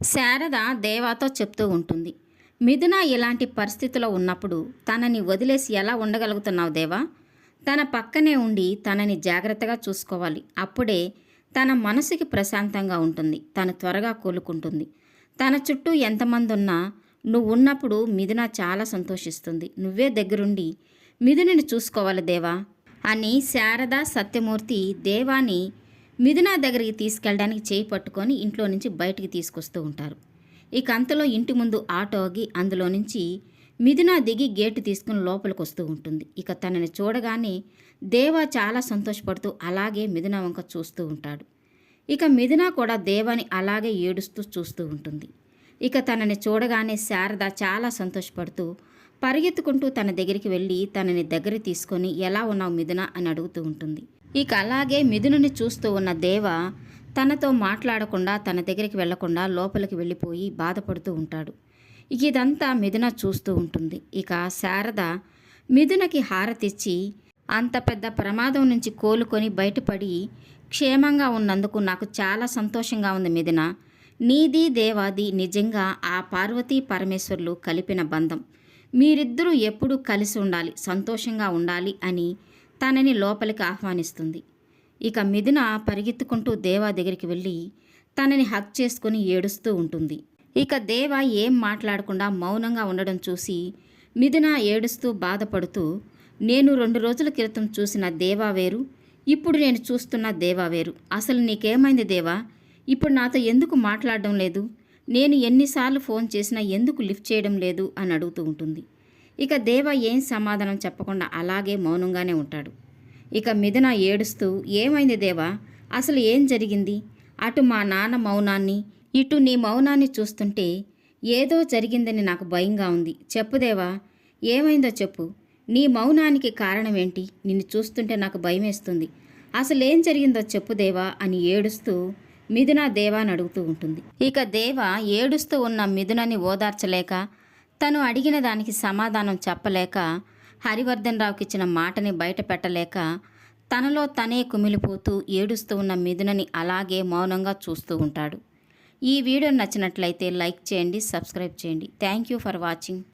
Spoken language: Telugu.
శారద దేవాతో చెప్తూ ఉంటుంది మిథున ఇలాంటి పరిస్థితిలో ఉన్నప్పుడు తనని వదిలేసి ఎలా ఉండగలుగుతున్నావు దేవా? తన పక్కనే ఉండి తనని జాగ్రత్తగా చూసుకోవాలి. అప్పుడే తన మనసుకి ప్రశాంతంగా ఉంటుంది తను త్వరగా కోలుకుంటుంది. తన చుట్టూ ఎంతమంది ఉన్నా నువ్వు ఉన్నప్పుడు మిథున చాలా సంతోషిస్తుంది. నువ్వే దగ్గరుండి మిథునిని చూసుకోవాలి దేవా అని శారద సత్యమూర్తి దేవాని మిథునా దగ్గరికి తీసుకెళ్ళడానికి చేయి పట్టుకొని ఇంట్లో నుంచి బయటికి తీసుకొస్తూ ఉంటారు. ఇక అంతలో ఇంటి ముందు ఆటో ఆగి అందులో నుంచి మిథునా దిగి గేటు తీసుకుని లోపలికి వస్తూ ఉంటుంది. ఇక తనని చూడగానే దేవా చాలా సంతోషపడుతూ అలాగే మిథునా వంక చూస్తూ ఉంటాడు. ఇక మిథునా కూడా దేవాని అలాగే ఏడుస్తూ చూస్తూ ఉంటుంది. ఇక తనని చూడగానే శారద చాలా సంతోషపడుతూ పరిగెత్తుకుంటూ తన దగ్గరికి వెళ్ళి తనని దగ్గర తీసుకొని ఎలా ఉన్నావు మిథునా? అని అడుగుతూ ఉంటుంది. ఇక అలాగే మిథునుని చూస్తూ ఉన్న దేవ తనతో మాట్లాడకుండా తన దగ్గరికి వెళ్ళకుండా లోపలికి వెళ్ళిపోయి బాధపడుతూ ఉంటాడు. ఇక ఇదంతా మిథున చూస్తూ ఉంటుంది. ఇక శారద మిథునకి హారతిచ్చి అంత పెద్ద ప్రమాదం నుంచి కోలుకొని బయటపడి క్షేమంగా ఉన్నందుకు నాకు చాలా సంతోషంగా ఉంది మిథున. నీది దేవాది నిజంగా ఆ పార్వతీ పరమేశ్వర్లు కలిపిన బంధం. మీరిద్దరూ ఎప్పుడూ కలిసి ఉండాలి సంతోషంగా ఉండాలి అని తనని లోపలికి ఆహ్వానిస్తుంది. ఇక మిథున పరిగెత్తుకుంటూ దేవా దగ్గరికి వెళ్ళి తనని హక్ చేసుకుని ఏడుస్తూ ఉంటుంది. ఇక దేవ ఏం మాట్లాడకుండా మౌనంగా ఉండడం చూసి మిథున ఏడుస్తూ బాధపడుతూ నేను రెండు రోజుల క్రితం చూసిన దేవా వేరు ఇప్పుడు నేను చూస్తున్న దేవా వేరు. అసలు నీకేమైంది దేవా? ఇప్పుడు నాతో ఎందుకు మాట్లాడడం లేదు? నేను ఎన్నిసార్లు ఫోన్ చేసినా ఎందుకు లిఫ్ట్ చేయడం లేదు? అని అడుగుతూ ఉంటుంది. ఇక దేవ ఏం సమాధానం చెప్పకుండా అలాగే మౌనంగానే ఉంటాడు. ఇక మిథున ఏడుస్తూ ఏమైంది దేవా? అసలు ఏం జరిగింది? అటు మా నాన్న మౌనాన్ని ఇటు నీ మౌనాన్ని చూస్తుంటే ఏదో జరిగిందని నాకు భయంగా ఉంది. చెప్పుదేవా ఏమైందో చెప్పు. నీ మౌనానికి కారణం ఏంటి నిన్ను చూస్తుంటే నాకు భయమేస్తుంది. అసలు ఏం జరిగిందో చెప్పు దేవా అని ఏడుస్తూ మిథున దేవా అని అడుగుతూ ఉంటుంది. ఇక దేవ ఏడుస్తూ ఉన్న మిథునని ఓదార్చలేక తను అడిగిన దానికి సమాధానం చెప్పలేక హరివర్ధన్ రావుకి ఇచ్చిన మాటని బయట పెట్టలేక తనలో తనే కుమిలిపోతూ ఏడుస్తూ ఉన్న మిథునని అలాగే మౌనంగా చూస్తూ ఉంటాడు. ఈ వీడియో నచ్చినట్లయితే లైక్ చేయండి సబ్స్క్రైబ్ చేయండి. Thank you for watching.